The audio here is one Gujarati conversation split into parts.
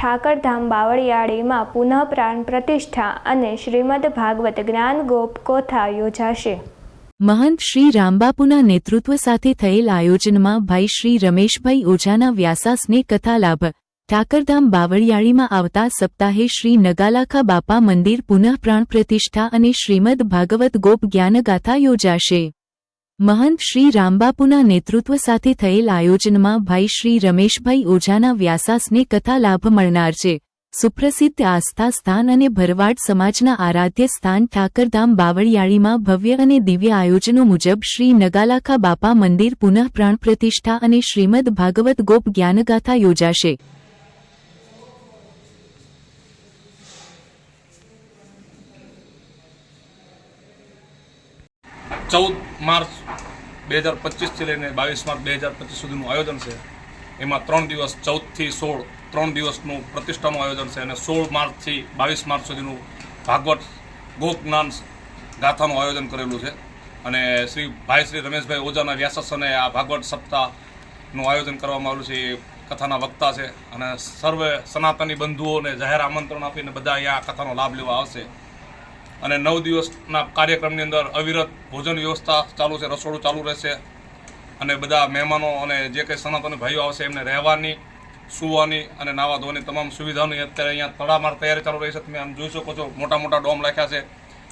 ઠાકરધામ બાવળિયાળીમાં પુનઃ પ્રાણ પ્રતિષ્ઠા અને શ્રીમદ ભાગવત જ્ઞાન ગોપ કોથા યોજાશે. મહંત શ્રી રામબાપુના નેતૃત્વ સાથે થયેલ આયોજનમાં ભાઈ શ્રી રમેશભાઈ ઓઝાના વ્યાસાસને કથાલાભ ઠાકરધામ બાવળિયાળીમાં આવતા સપ્તાહે શ્રી નગાલાખા બાપા મંદિર પુનઃ પ્રાણ પ્રતિષ્ઠા અને શ્રીમદ ભાગવત ગોપ જ્ઞાનગાથા યોજાશે. મહંત શ્રી રામબાપુના નેતૃત્વ સાથે થયેલ આયોજનમાં ભાઈ શ્રી રમેશભાઈ ઓઝાના વ્યાસાસને કથા લાભ મળનાર છે. સુપ્રસિદ્ધ આસ્થા સ્થાન અને ભરવાડ સમાજના આરાધ્ય સ્થાન ઠાકરધામ બાવળિયાળીમાં ભવ્ય અને દિવ્ય આયોજનો મુજબ શ્રી નગાલાખા બાપા મંદિર પુનઃ પ્રાણ પ્રતિષ્ઠા અને શ્રીમદ ભાગવત ગોપ જ્ઞાનગાથા યોજાશે. ચૌદ માર્ચ બે હજાર પચીસથી લઈને બાવીસ માર્ચ બે હજાર પચીસ સુધીનું આયોજન છે. એમાં ત્રણ દિવસ, ચૌદથી સોળ, ત્રણ દિવસનું પ્રતિષ્ઠાનું આયોજન છે અને સોળ માર્ચથી બાવીસ માર્ચ સુધીનું ભાગવત ગોજ્ઞાન ગાથાનું આયોજન કરેલું છે. અને શ્રી ભાઈ શ્રી રમેશભાઈ ઓઝાના વ્યાસસને આ ભાગવત સપ્તાહનું આયોજન કરવામાં આવેલું છે. એ કથાના વક્તા છે અને સર્વે સનાતની બંધુઓને જાહેર આમંત્રણ આપીને બધા અહીંયા આ કથાનો લાભ લેવા આવશે. અને નવ દિવસના કાર્યક્રમની અંદર અવિરત ભોજન વ્યવસ્થા ચાલુ છે, રસોડું ચાલુ રહેશે. અને બધા મહેમાનો અને જે કંઈ સનાતની ભાઈઓ આવશે એમને રહેવાની, સુવાની અને નાવા ધોવાની તમામ સુવિધાઓની અત્યારે અહીંયા તડામાર તૈયારી ચાલુ રહી છે. તમે આમ જોઈ શકો છો, મોટા મોટા ડોમ રાખ્યા છે.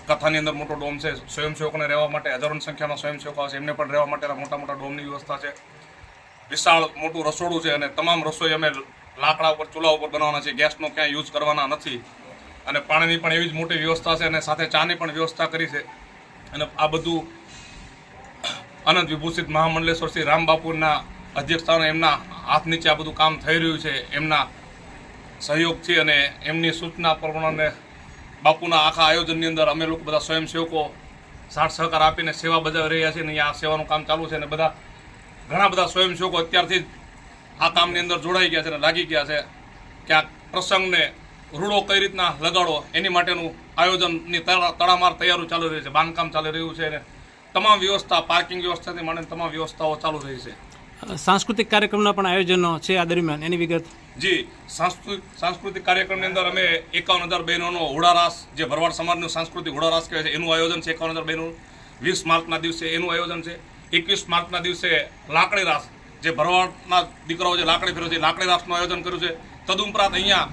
કથાની અંદર મોટો ડોમ છે. સ્વયંસેવકોને રહેવા માટે હજારોની સંખ્યામાં સ્વયંસેવકો આવશે. એમને પણ રહેવા માટેના મોટા મોટા ડોમની વ્યવસ્થા છે. વિશાળ મોટું રસોડું છે અને તમામ રસોઈ અમે લાકડા ઉપર, ચૂલા ઉપર બનાવવાના છે ગેસનો ક્યાંય યુઝ કરવાના નથી. અને પાણીની પણ એવી જ મોટી વ્યવસ્થા છે અને સાથે ચાની પણ વ્યવસ્થા કરી છે. અને આ બધું અનંત વિભૂષિત મહામંડલેશ્વર શ્રી રામબાપુના અધ્યક્ષસ્થાને એમના હાથ નીચે આ બધું કામ થઈ રહ્યું છે. એમના સહયોગથી અને એમની સૂચના પ્રમાણે બાપુના આખા આયોજનની અંદર અમે લોકો બધા સ્વયંસેવકો સાથ સહકાર આપીને સેવા બજાવી રહ્યા છીએ અને આ સેવાનું કામ ચાલુ છે અને બધા ઘણા બધા સ્વયંસેવકો અત્યારથી જ આ કામની અંદર જોડાઈ ગયા છે અને લાગી ગયા છે. કે આ પ્રસંગને રૂડો કઈ રીતના લગાડો એની માટેનું આયોજનની તડા- તડામાર તૈયારી ચાલુ રહી છે બાંધકામ ચાલી રહ્યું છે અને તમામ વ્યવસ્થા પાર્કિંગ વ્યવસ્થાથી માંડીને તમામ વ્યવસ્થાઓ ચાલુ રહી છે. સાંસ્કૃતિક કાર્યક્રમના પણ આયોજનો છે આ દરમિયાન એની વિગત? જી સાંસ્કૃતિક સાંસ્કૃતિક કાર્યક્રમની અંદર અમે એકાવન હજાર બહેનોનો હુડારાસ જે ભરવાડ સમાજનું સાંસ્કૃતિક હુડારાસ કહેવાય છે એનું આયોજન છે એકાવન હજાર બહેનો વીસ માર્ચના દિવસે એનું આયોજન છે. એકવીસ માર્ચના દિવસે લાકડી રાસ જે ભરવાડના દીકરાઓ જે લાકડી ફેરો છે લાકડી રાસનું આયોજન કર્યું છે. તદુપરાંત અહીંયા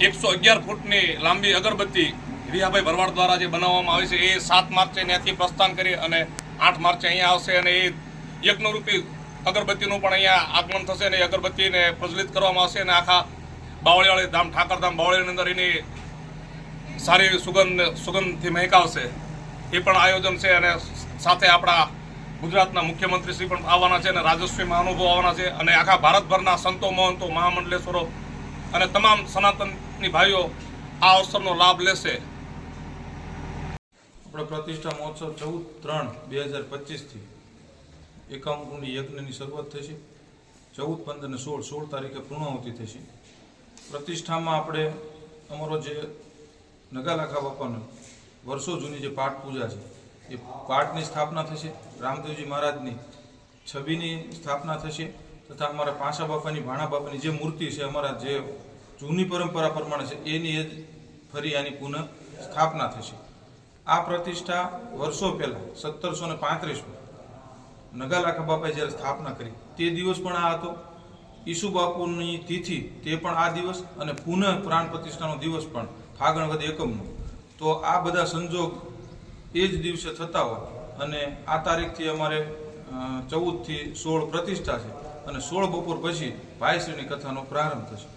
એકસો અગિયાર ફૂટની લાંબી અગરબત્તી વિહાભાઈ ભરવાડ દ્વારા જે બનાવવામાં આવી છે, એ સાત માર્ચે ત્યાંથી પ્રસ્થાન કરી અને આઠ માર્ચે અહીંયા આવશે અને એ યજ્ઞરૂપી અગરબત્તીનું પણ અહીંયા આગમન થશે અને અગરબત્તીને પ્રજ્વલિત કરવામાં આવશે અને આખા બાવળીવાળી ધામ, ઠાકરધામ બાવળીની અંદર એની સારી સુગંધ, સુગંધથી મહેકાવશે. એ પણ આયોજન છે અને સાથે આપણા ગુજરાતના મુખ્યમંત્રી શ્રી પણ આવવાના છે અને રાજસ્વી મહાનુભાવ આવવાના છે અને આખા ભારતભરના સંતો, મહંતો, મહામંડલેશ્વરો અને તમામ સનાતનની ભાઈઓ આ અવસરનો લાભ લેશે. આપણે પ્રતિષ્ઠા મહોત્સવ ચૌદ ત્રણ બે હજાર પચીસથી એકાવન યજ્ઞની શરૂઆત થશે. ચૌદ, પંદર ને સોળ સોળ તારીખે પૂર્ણાહુતિ થશે. પ્રતિષ્ઠામાં આપણે અમારો જે નગાલાખા બાપાનો વર્ષો જૂની જે પાઠ પૂજા છે, એ પાઠની સ્થાપના થશે. રામદેવજી મહારાજની છબીની સ્થાપના થશે. તથા અમારા પાંસા બાપાની, ભાણા બાપાની જે મૂર્તિ છે, અમારા જે જૂની પરંપરા પ્રમાણે છે, એની એ ફરી આની પુનઃ સ્થાપના થશે. આ પ્રતિષ્ઠા વર્ષો પહેલાં, સત્તરસો ને પાંત્રીસમાં નગાલાખા બાપાએ જ્યારે સ્થાપના કરી, તે દિવસ પણ આ હતો. ઈસુ બાપુની તિથિ, તે પણ આ દિવસ અને પુનઃ પ્રાણ પ્રતિષ્ઠાનો દિવસ પણ ફાગણ વદ એકમનો. તો આ બધા સંજોગ એ જ દિવસે થતા હોય. અને આ તારીખથી અમારે ચૌદથી સોળ પ્રતિષ્ઠા છે. અને સોળ બપોર પછી ભાઈશ્રીની કથાનો પ્રારંભ થશે.